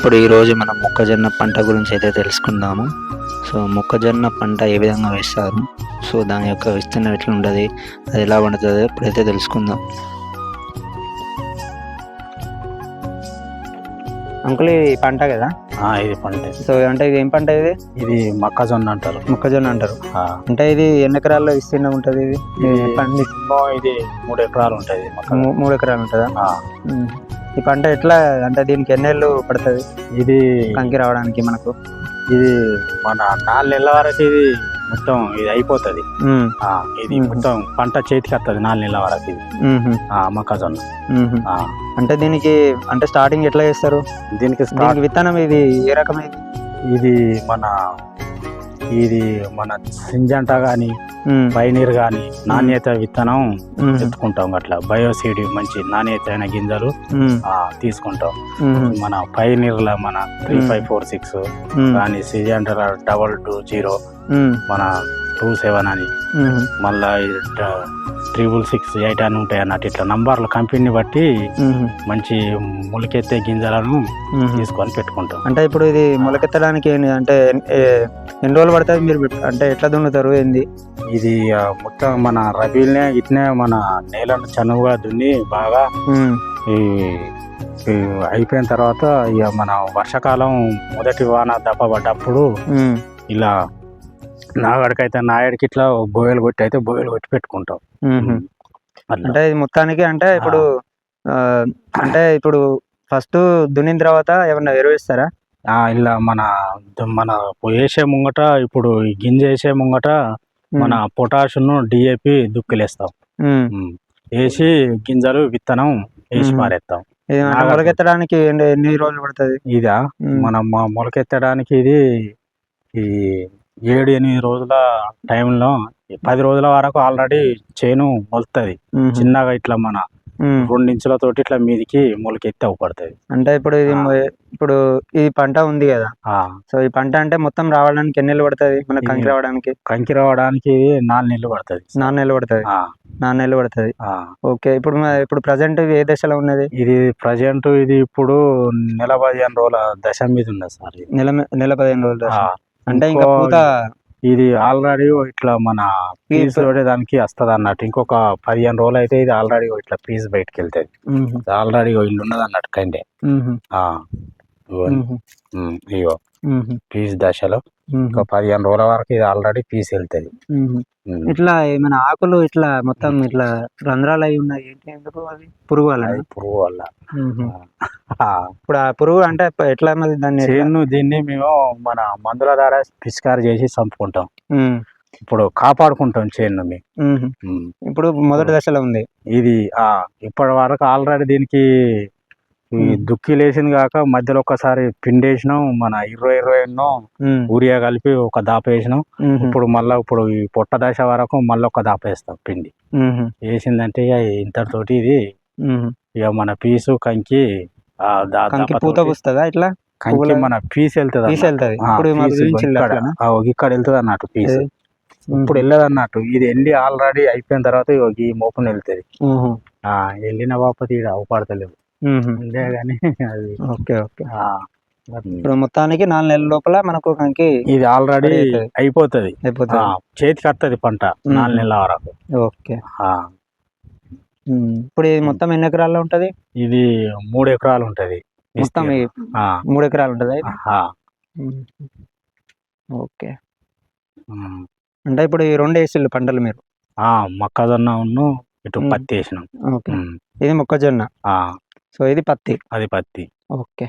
ఇప్పుడు ఈరోజు మనం మొక్కజొన్న పంట గురించి అయితే తెలుసుకుందాము. సో మొక్కజొన్న పంట ఏ విధంగా వేస్తారు? సో దాని యొక్క విస్తీర్ణం ఎట్లా ఉంటుంది అది ఎలా పండుతుందో ఇప్పుడైతే తెలుసుకుందాం. అంకుల్ ఈ పంట కదా? ఆ, ఇది పంట. సో అంటే ఇది ఏం పంట ఇది? ఇది మొక్కజొన్న అంటారు. మొక్కజొన్న అంటారు. ఆ, అంటే ఇది ఎన్ని ఎకరాల్లో విస్తీర్ణం ఉంటుంది ఇది? ఇది పండి ఇది మూడు ఎకరాలు ఉంటుంది మూడు ఎకరాలు ఉంటుందా. ఈ పంట ఎట్లా అంటే దీనికి ఎన్నేళ్ళు పడుతుంది? ఇది కంకి రావడానికి మనకు? ఇది మన నాలుగు నెలల వరకు ఇది మొత్తం ఇది అయిపోతుంది. ఇది. మొత్తం పంట చేతికి వస్తుంది నాలుగు నెలల వరకు ఇది. మొక్కజొన్న. అంటే దీనికి అంటే స్టార్టింగ్ ఎట్లా చేస్తారు? దీనికి విత్తనం ఇది ఏ రకమైంది? ఇది మన ఇది మన సింజంట కానీ పైనీర్ కానీ నాణ్యత విత్తనం ఎత్తుకుంటాం అట్లా. బయోసీడ్ మంచి నాణ్యత అయిన గింజలు ఆ, తీసుకుంటాం. మన పైనీర్ల మన త్రీ. ఫైవ్ ఫోర్ సిక్స్ కానీ సిజెంటర్ డబల్ టూ జీరో మన టూ సెవెన్ అని. మళ్ళా ట్రిపుల్ సిక్స్ ఎయిట్ అని ఉంటాయి అన్నట్టు. ఇట్లా నంబర్ల కంపెనీని బట్టి మంచి మొలకెత్తే గింజలను తీసుకొని పెట్టుకుంటాం. అంటే ఇప్పుడు ఇది మొలకెత్తడానికి ఏంటి- అంటే ఎన్ని రోజులు పడుతుంది మీరు అంటే ఎట్లా దున్నుతారు? ఏంది? ఇది మొత్తం మన రబీల్నే ఇట్నే మన నేలను చనువుగా దున్ని బాగా ఈ అయిపోయిన తర్వాత ఇక మన వర్షాకాలం మొదటి వాన దప్పబడ్డప్పుడు ఇలా నాగడికైతే నాయడికి ఇట్లా బోయలు కొట్టి అయితే బోయలు కొట్టి పెట్టుకుంటాం. అంటే మొత్తానికి అంటే ఇప్పుడు అంటే ఇప్పుడు ఫస్ట్ దున్నిన తర్వాత ఏమన్నా ఎరువు ఇస్తారా ఆ, ఇలా మన మన వేసే ముంగట ఇప్పుడు గింజ వేసే ముంగట మన పొటాషును డిఏపి దుక్కిలేస్తాం. వేసి గింజలు విత్తనం వేసి. పారేస్తాం నాగ- మొలకెత్తడానికి ఎన్ని రోజులు పడుతుంది? ఇదా? మనం మొలకెత్తడానికి ఇది ఈ ఏడు ఎనిమిది రోజుల టైంలో పది రోజుల వరకు ఆల్రెడీ చేను మొలుతుంది. చిన్నగా ఇట్లా మన ఉమ్. రెండు ఇంచులతోటి ఇట్లా మీదికి మొలకెత్తి అవపడుతుంది. అంటే ఇప్పుడు ఇది ఇప్పుడు ఈ పంట ఉంది కదా. సో ఈ పంట అంటే మొత్తం రావడానికి ఎన్ని నెలలు పడుతుంది? మన కంకి రావడానికి? కంకి రావడానికి నాలుగు నెలలు పడుతుంది. నాలుగు నెలలు పడుతుంది? ఆ, నాలుగు నెలలు పడుతుంది. ఆ. ఓకే ఇప్పుడు ఇప్పుడు ప్రజెంట్ ఏ దశలో ఉన్నది? ఇది ప్రజెంట్ ఇది ఇప్పుడు నెల పదిహేను రోజుల దశ మీద ఉన్నది సార్. నెల నెల పదిహేను రోజులు అంటే ఇంకా పూత ఇది ఆల్రెడీ ఇట్లా మన పీస్ దానికి వస్తుంది అన్నట్టు. ఇంకొక పదిహేను రోజులు అయితే ఇది ఆల్రెడీ ఇట్లా పీస్ బయటకు వెళ్తుంది. ఆల్రెడీ ఇల్లు ఉన్నది అన్నట్టు కంటే ఇగో. పీస్ దశలో. ఒక పదిహేను రోజుల వరకు ఇది ఆల్రెడీ పీస్ వెళ్తుంది. ఇట్లా ఏమైనా ఆకులు ఇట్లా మొత్తం ఇట్లా రంధ్రాలు అయి ఉన్నాయి ఏంటి? ఎందుకు అది పురుగు వల్ల? పురుగు వల్ల. ఇప్పుడు ఆ పురుగు అంటే ఎట్లా మరి దాన్ని? చేను దీన్ని మేము మన మందుల ద్వారా పిచికారి చేసి చంపుకుంటాం. ఇప్పుడు కాపాడుకుంటాం చేను మేము. ఇప్పుడు మొదటి దశలో ఉంది. ఇది ఆ ఇప్పటి వరకు ఆల్రెడీ దీనికి ఈ. దుక్కి లేచింది కాక మధ్యలో ఒకసారి పిండేసినాం మన ఇరవై ఇరవై ఎన్నో. యూరియా కలిపి ఒక దాప వేసినాం. ఇప్పుడు మళ్ళీ ఇప్పుడు ఈ పొట్ట దశ వరకు మళ్ళీ ఒక దాప వేస్తాం పిండి. వేసిందంటే ఇక ఇంతటితోటి ఇది. ఇక మన పీసు కంకి ఆ దా- కంకి పూత దాపతోటి పూస్తుందా ఇట్లా కంకి మన పీస్ వెళ్తుంది పీస్? ఇక్కడ వెళ్తుంది అన్నట్టు పీస్? ఇప్పుడు వెళ్ళదు అన్నట్టు ఇది వెళ్ళి ఆల్రెడీ అయిపోయిన తర్వాత ఈ మోపుని వెళ్తుంది వెళ్ళిన బాపతి ఇక్కడ అవపడతలేవు కానీ అది ఓకే ఓకే. ఇప్పుడు మొత్తానికి నాలుగు నెలల లోపల మనకు కంకి ఇది ఆల్రెడీ. అయిపోతుంది. అయిపోతుంది. చేతికి వస్తుంది పంట. నాలుగు నెలల వరకు. ఓకే. ఇప్పుడు ఇది మొత్తం ఎన్ని ఎకరాల్లో ఉంటది? ఇది మూడు ఎకరాలు ఉంటది. మొత్తం మూడు ఎకరాలు ఉంటది ఓకే. అంటే ఇప్పుడు ఈ రెండు వేసిళ్ళు పంటలు మీరు? మొక్కజొన్న ఉన్ను ఇటు. పత్తి వేసినాం. ఇది మొక్కజొన్న? సో ఇది పత్తి. అది పత్తి. ఓకే.